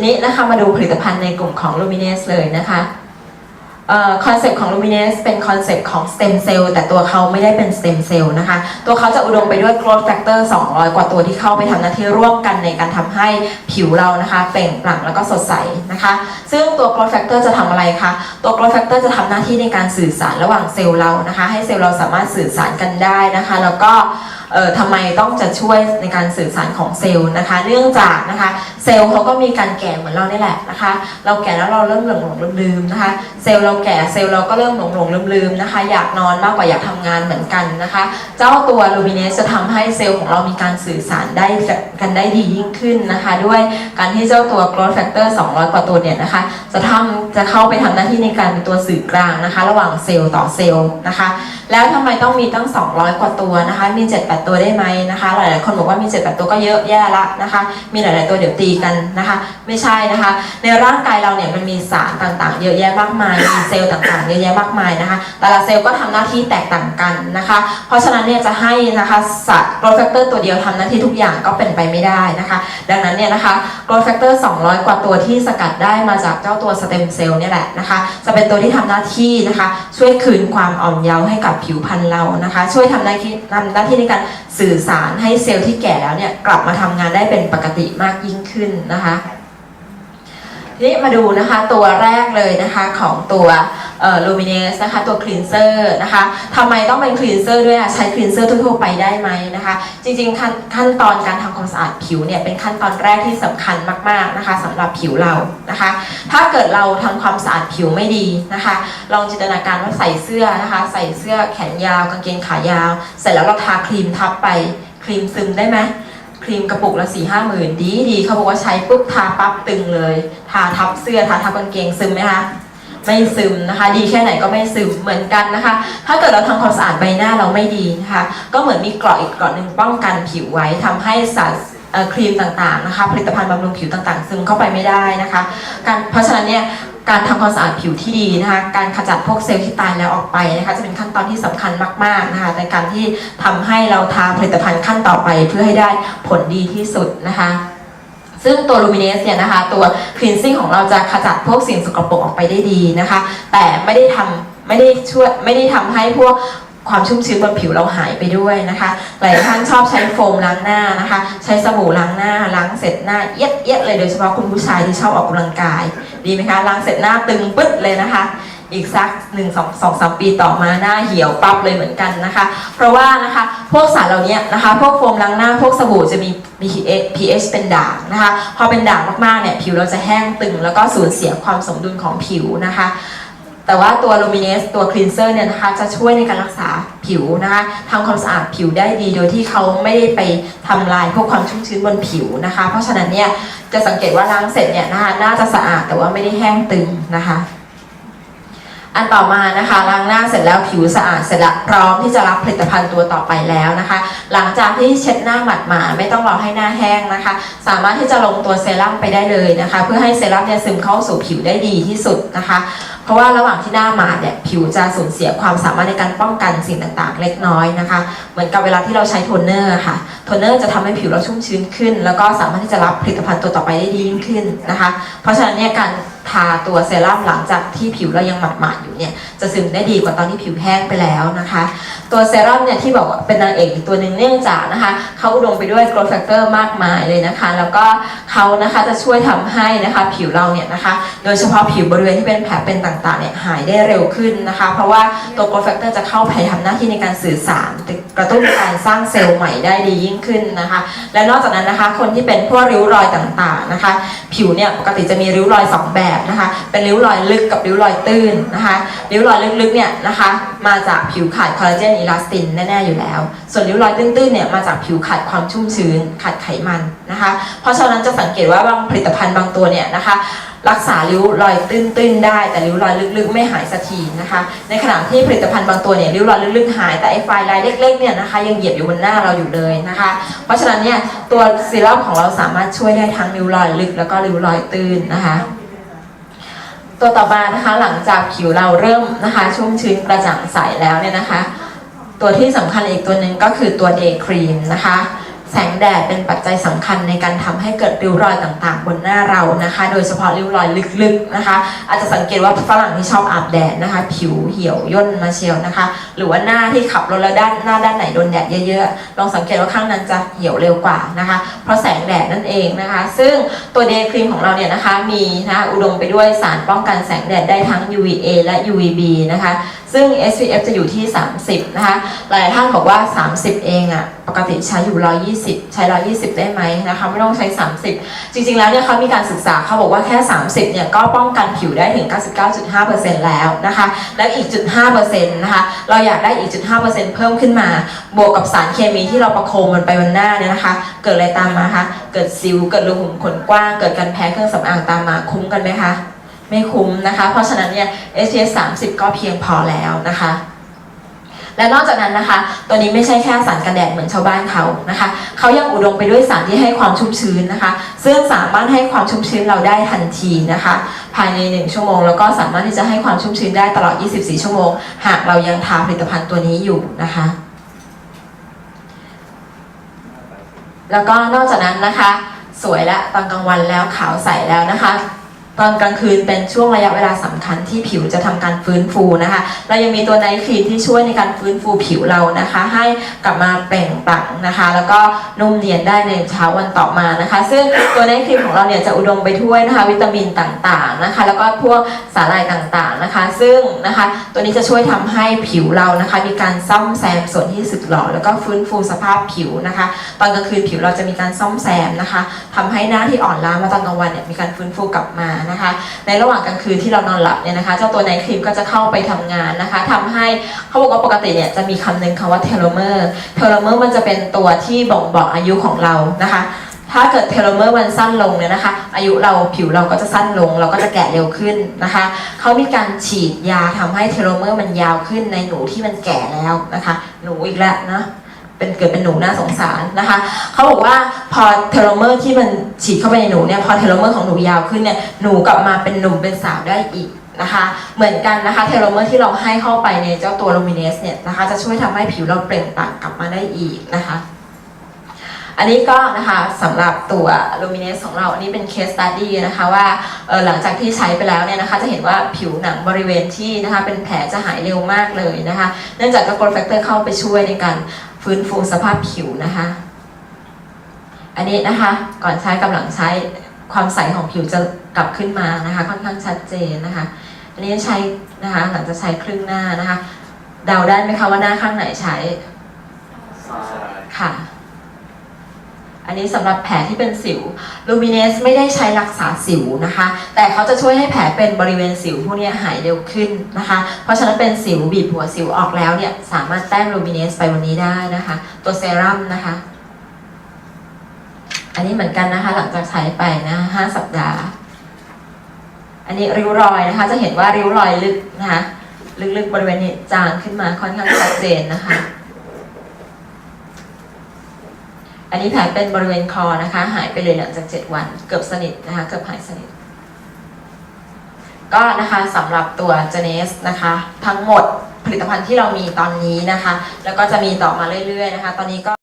ทีนี้นะคะมาดูผลิตภัณฑ์ในกลุ่มของ Luminous เลยนะคะคอนเซปต์ของ Luminous เป็นคอนเซปต์ของ stem cell แต่ตัวเขาไม่ได้เป็น stem cell นะคะ ตัวเขาจะอุดมไปด้วย growth factor 200 กว่าตัวที่เข้าไปทำหน้าที่ร่วมกันในการทำให้ผิวเรานะคะเปล่งปลั่งแล้วก็สดใสนะคะ ซึ่งตัว growth factor จะทำอะไรคะ ตัว growth factor จะทำหน้าที่ในการสื่อสารระหว่างเซลล์เรานะคะ ให้เซลล์เราสามารถสื่อสารกันได้นะคะ แล้วก็ เอ่อทำไมต้องจะช่วยในการสื่อสารของเซลล์นะคะ เนื่องจากนะคะเซลล์เขาก็มีการแก่เหมือนเรานี่แหละนะคะ เราแก่แล้วเราเริ่มหลงหลงลืมลืมนะคะ เซลล์เราแก่เซลล์เราก็เริ่มหลงหลงลืมลืมนะคะ อยากนอนมากกว่าอยากทำงานเหมือนกันนะคะ เจ้าตัวลูมิเนสจะทำให้เซลล์ของเรามีการสื่อสารได้กันได้ดียิ่งขึ้นนะคะ ด้วยการที่เจ้าตัว growth factor 200 กว่าตัวเนี่ยนะคะ จะทำจะเข้าไปทำหน้าที่ในการเป็นตัวสื่อกลางนะคะ ระหว่างเซลล์ต่อเซลล์นะคะ แล้วทำไมต้องมีตั้ง 200 กว่าตัวนะคะ มีตัวได้ไหมนะคะ หลายๆคนบอกว่ามี7-8ตัวก็เยอะแย่ละนะคะ มีหลาย ๆ ตัวเดี๋ยวตีกันนะคะ ไม่ใช่นะคะ ในร่างกายเราเนี่ยมันมีสารต่างๆ เยอะแยะมากมาย มีเซลล์ต่างๆ เยอะแยะมากมายนะคะ แต่ละเซลล์ก็ทำหน้าที่แตกต่างกันนะคะ เพราะฉะนั้นเนี่ยจะให้นะคะสัตว์ growth factor ตัวเดียวทำหน้าที่ทุกอย่างก็เป็นไปไม่ได้นะคะ ดังนั้นเนี่ยนะคะ growth factor 200 กว่าตัวที่สกัดได้มาจากเจ้าตัวสเต็มเซลล์เนี่ยแหละนะคะ จะเป็นตัวที่ทำหน้าที่นะคะ ช่วยคืนความอ่อนเยาว์ให้กับผิวพรรณเรานะคะ ช่วยทำหน้าที่ทำหน้าที่ในการสื่อสารให้เซลล์ที่แก่แล้วเนี่ยกลับมาทำงานได้เป็นปกติมากยิ่งขึ้นนะคะทีนี้มาดูนะคะตัวแรกเลยนะคะของตัว เอ่อ luminous นะคะตัว cleanser นะคะทำไมต้องเป็น cleanser ด้วยอะใช้ cleanser ทั่วๆไปได้ไหมนะคะ จริงๆ ขั้นขั้นตอนการทำความสะอาดผิวเนี่ยเป็นขั้นตอนแรกที่สำคัญมากๆนะคะสำหรับผิวเรานะคะ ถ้าเกิดเราทำความสะอาดผิวไม่ดีนะคะ ลองจินตนาการว่าใส่เสื้อนะคะ ใส่เสื้อแขนยาวกางเกงขายาว เสร็จแล้วเราทาครีมทับไปครีมซึมได้ไหมครีมกระปุกละสี่ห้าหมื่นดีดีเขาบอกว่าใช้ปุ๊บทาปั๊บตึงเลย ทาทับเสื้อทาทับกางเกงซึมไหมคะ ไม่ซึมนะคะ ดีแค่ไหนก็ไม่ซึมเหมือนกันนะคะ ถ้าเกิดเราทำความสะอาดใบหน้าเราไม่ดีนะคะ ก็เหมือนมีเกราะอีกเกราะหนึ่งป้องกันผิวไว้ทำให้สารครีมต่างๆนะคะ ผลิตภัณฑ์บำรุงผิวต่างๆ ซึมเข้าไปไม่ได้นะคะการเพราะฉะนั้นเนี่ยการทำความสะอาดผิวที่ดีนะคะ การขจัดพวกเซลล์ที่ตายแล้วออกไปนะคะ จะเป็นขั้นตอนที่สำคัญมากๆนะคะ ในการที่ทำให้เราทาผลิตภัณฑ์ขั้นต่อไปเพื่อให้ได้ผลดีที่สุดนะคะ ซึ่งตัว Luminous เนี่ยนะคะ ตัว cleansing ของเราจะขจัดพวกสิ่งสกปรกออกไปได้ดีนะคะ แต่ไม่ได้ทำไม่ได้ช่วยไม่ได้ทำให้พวกความชุ่มชื้นบนผิวเราหายไปด้วยนะคะ หลายท่านชอบใช้โฟมล้างหน้านะคะ ใช้สบู่ล้างหน้า ล้างเสร็จหน้าเอียดเอียดเลยโดยเฉพาะคุณผู้ชายที่ชอบออกกำลังกาย ดีไหมคะ ล้างเสร็จหน้าตึงปึ๊ดเลยนะคะ อีกสักหนึ่งสองสองสามปีต่อมาหน้าเหี่ยวปั๊บเลยเหมือนกันนะคะ เพราะว่านะคะพวกสารเหล่านี้นะคะ พวกโฟมล้างหน้าพวกสบู่จะมี pH pH เป็นด่างนะคะ พอเป็นด่างมากๆเนี่ยผิวเราจะแห้งตึง แล้วก็สูญเสียความสมดุลของผิวนะคะแต่ว่าตัว Luminous ตัว Cleanser เนี่ยนะคะจะช่วยในการรักษาผิวนะคะทำความสะอาดผิวได้ดี โดยที่เขาไม่ได้ไปทำลายพวกความชุ่มชื้นบนผิวนะคะ เพราะฉะนั้นเนี่ยจะสังเกตว่าล้างเสร็จเนี่ยนะคะน่าจะสะอาดแต่ว่าไม่ได้แห้งตึงนะคะ อันต่อมานะคะล้างหน้าเสร็จแล้วผิวสะอาดเสร็จแล้วพร้อมที่จะรับผลิตภัณฑ์ตัวต่อไปแล้วนะคะ หลังจากที่เช็ดหน้าหมาดหมาไม่ต้องรอให้หน้าแห้งนะคะ สามารถที่จะลงตัวเซรั่มไปได้เลยนะคะ เพื่อให้เซรั่มเนี่ยซึมเข้าสู่ผิวได้ดีที่สุดนะคะ เพราะว่าระหว่างที่หน้าหมาดเนี่ยผิวจะสูญเสียความสามารถในการป้องกันสิ่งต่างๆ เล็กน้อยนะคะ เหมือนกับเวลาที่เราใช้โทนเนอร์ค่ะโทนเนอร์จะทำให้ผิวเราชุ่มชื้นขึ้น แล้วก็สามารถที่จะรับผลิตภัณฑ์ตัวต่อไปได้ดียิ่งขึ้นนะคะ เพราะฉะนั้นเนี่ยการ ทาตัวเซรั่มหลังจากที่ผิวเรายังหมาดๆอยู่เนี่ยจะซึมได้ดีกว่าตอนที่ผิวแห้งไปแล้วนะคะ ตัวเซรั่มเนี่ยที่บอกว่าเป็นนางเอกอีกตัวหนึ่งเนื่องจากนะคะเขาอุดมไปด้วย growth factor มากมายเลยนะคะ แล้วก็เขานะคะจะช่วยทำให้นะคะผิวเราเนี่ยนะคะโดยเฉพาะผิวบริเวณที่เป็นแผลเป็นต่างๆเนี่ยหายได้เร็วขึ้นนะคะ เพราะว่าตัว growth factor จะเข้าไปทำหน้าที่ในการสื่อสารกระตุ้นการสร้างเซลล์ใหม่ได้ดียิ่งขึ้นนะคะ และนอกจากนั้นนะคะคนที่เป็นพวกริ้วรอยต่างๆนะคะ ผิวเนี่ยปกติจะมีริ้วรอยสองแบบนะคะ เป็นริ้วรอยลึกกับริ้วรอยตื้นนะคะริ้วรอยลึกๆเนี่ยนะคะ มาจากผิวขาดคอลลาเจนอิลาสตินแน่ๆอยู่แล้ว ส่วนริ้วรอยตื้นๆเนี่ยมาจากผิวขาดความชุ่มชื้นขาดไขมันนะคะ เพราะฉะนั้นจะสังเกตว่าบางผลิตภัณฑ์บางตัวเนี่ยนะคะรักษาริ้วรอยตื้นๆได้ แต่ริ้วรอยลึกๆ ไม่หายสักทีนะคะ ในขณะที่ผลิตภัณฑ์บางตัวเนี่ยริ้วรอยลึกๆหายแต่ไอ้ไฟลายเล็กๆเนี่ยนะคะยังเหยียบอยู่บนหน้าเราอยู่เลยนะคะ เพราะฉะนั้นเนี่ยตัวซีรั่มของเราสามารถช่วยได้ทั้งริ้วรอยลึกแล้วก็ริ้วรอยตื้นนะคะ ตัวต่อมานะคะหลังจากผิวเราเริ่มนะคะชุ่มชื้นกระจ่างใสแล้วเนี่ยนะคะ ตัวที่สำคัญอีกตัวหนึ่งก็คือตัวเดย์ครีมนะคะ แสงแดดเป็นปัจจัยสำคัญในการทำให้เกิดริ้วรอยต่างๆ บนหน้าเรานะคะ โดยเฉพาะริ้วรอยลึกๆนะคะ อาจจะสังเกตว่าฝรั่งที่ชอบอาบแดดนะคะ ผิวเหี่ยวย่นมาเชียวนะคะ หรือว่าหน้าที่ขับรถแล้วด้านหน้าด้านไหนโดนแดดเยอะๆ ลองสังเกตว่าข้างนั้นจะเหี่ยวเร็วกว่านะคะ เพราะแสงแดดนั่นเองนะคะ ซึ่งตัวเดย์ครีมของเราเนี่ยนะคะมีนะคะอุดมไปด้วยสารป้องกันแสงแดดได้ทั้ง UVA และ UVB นะคะ ซึ่ง SPF จะอยู่ที่ 30 นะคะ หลายท่านบอกว่า 30 เองอะปกติใช้อยู่ 120 ใช้ 120 ได้ไหมนะคะ ไม่ต้องใช้ 30 จริงๆ แล้วเนี่ยเขามีการศึกษาเขาบอกว่าแค่ 30 เนี่ย ก็ป้องกันผิวได้ถึง 99.5%แล้วนะคะ แล้วอีกจุด5%นะคะ เราอยากได้อีกจุด5%เพิ่มขึ้นมา บวกกับสารเคมีที่เราประโคมมันไปบนหน้าเนี่ยนะคะ เกิดอะไรตามมาคะ เกิดสิว เกิดรูขุมขนกว้าง เกิดการแพ้เครื่องสำอางตามมา คุ้มกันไหมคะ ไม่คุ้มนะคะ เพราะฉะนั้นเนี่ย SPF 30 ก็เพียงพอแล้วนะคะ และนอกจากนั้นนะคะ ตัวนี้ไม่ใช่แค่สารกันแดดเหมือนชาวบ้านเขานะคะ เขายังอุดมไปด้วยสารที่ให้ความชุ่มชื้นนะคะ ซึ่งสามารถให้ความชุ่มชื้นเราได้ทันทีนะคะ ภายใน 1 ชั่วโมง แล้วก็สามารถที่จะให้ความชุ่มชื้นได้ตลอด 24 ชั่วโมง หากเรายังทาผลิตภัณฑ์ตัวนี้อยู่นะคะแล้วก็นอกจากนั้นนะคะ สวยและตอนกลางวันแล้วขาวใสแล้วนะคะ ตอนกลางคืนเป็นช่วงระยะเวลาสำคัญที่ผิวจะทำการฟื้นฟูนะคะ เรายังมีตัวไนท์ครีมที่ช่วยในการฟื้นฟูผิวเรานะคะ ให้กลับมาเปล่งปลั่งนะคะ แล้วก็นุ่มเนียนได้ในเช้าวันต่อมานะคะ ซึ่งตัวไนท์ครีมของเราเนี่ยจะอุดมไปด้วยนะคะ วิตามินต่างๆนะคะ แล้วก็พวกสารายต่างๆนะคะ ซึ่งนะคะตัวนี้จะช่วยทำให้ผิวเรานะคะ มีการซ่อมแซมส่วนที่สึกหรอแล้วก็ฟื้นฟูสภาพผิวนะคะ ตอนกลางคืนผิวเราจะมีการซ่อมแซมนะคะทำให้หน้าที่อ่อนล้ามาตอนกลางวันเนี่ยมีการฟื้นฟูกลับมานะคะ ในระหว่างกลางคืนที่เรานอนหลับเนี่ยนะคะ เจ้าตัวไนท์ครีมก็จะเข้าไปทำงานนะคะทำให้เขาบอกว่าปกติเนี่ยจะมีคำหนึ่งคำว่าเทโลเมอร์เทโลเมอร์มันจะเป็นตัวที่บ่งบอกอายุของเรานะคะถ้าเกิดเทโลเมอร์มันสั้นลงเนี่ยนะคะ อายุเราผิวเราก็จะสั้นลง เราก็จะแก่เร็วขึ้นนะคะเขามีการฉีดยาทำให้เทโลเมอร์มันยาวขึ้นในหนูที่มันแก่แล้วนะคะ หนูอีกแล้วนะ เป็นเกิดเป็นหนูน่าสงสารนะคะเขาบอกว่าพอเทโลเมอร์ที่มันฉีดเข้าไปในหนูเนี่ยพอเทโลเมอร์ของหนูยาวขึ้นเนี่ยหนูกลับมาเป็นหนุ่มเป็นสาวได้อีกนะคะเหมือนกันนะคะเทโลเมอร์ที่เราให้เข้าไปในเจ้าตัวโลมิเนสเนี่ยนะคะจะช่วยทำให้ผิวเราเปล่งปลั่งกลับมาได้อีกนะคะ อันนี้ก็นะคะสำหรับตัว Luminous ของเราอันนี้เป็น case study นะคะว่าหลังจากที่ใช้ไปแล้วเนี่ยนะคะจะเห็นว่าผิวหนังบริเวณที่นะคะเป็นแผลจะหายเร็วมากเลยนะคะ เนื่องจากก็ growth factor เข้าไปช่วยในการ ฟื้นฟูสภาพผิวนะคะ อันนี้นะคะ ก่อนใช้กับหลังใช้ความใสของผิวจะกลับขึ้นมานะคะ ค่อนข้างชัดเจนนะคะ อันนี้ใช้นะคะหลังจากใช้ครึ่งหน้านะคะ เดาได้ไหมคะว่าหน้าข้างไหนใช้ค่ะ อันนี้สำหรับแผลที่เป็นสิวลูมิเนสไม่ได้ใช้รักษาสิวนะคะ แต่เขาจะช่วยให้แผลเป็นบริเวณสิวพวกนี้หายเร็วขึ้นนะคะ เพราะฉะนั้นเป็นสิวบีบหัวสิวออกแล้วเนี่ยสามารถแต้มลูมิเนสไปวันนี้ได้นะคะ ตัวเซรั่มนะคะ อันนี้เหมือนกันนะคะ หลังจากใช้ไปนะห้าสัปดาห์ อันนี้ริ้วรอยนะคะ จะเห็นว่าริ้วรอยลึกนะคะ ลึกๆบริเวณนี้จางขึ้นมาค่อนข้างชัดเจนนะคะ อันนี้แผลเป็นบริเวณคอนะคะ หายไปเลยหลังจาก 7 วัน เกือบสนิทนะคะเกือบหายสนิท ก็นะคะสำหรับตัวเจเนสนะคะ ทั้งหมดผลิตภัณฑ์ที่เรามีตอนนี้นะคะ แล้วก็จะมีต่อมาเรื่อยๆนะคะ ตอนนี้ก็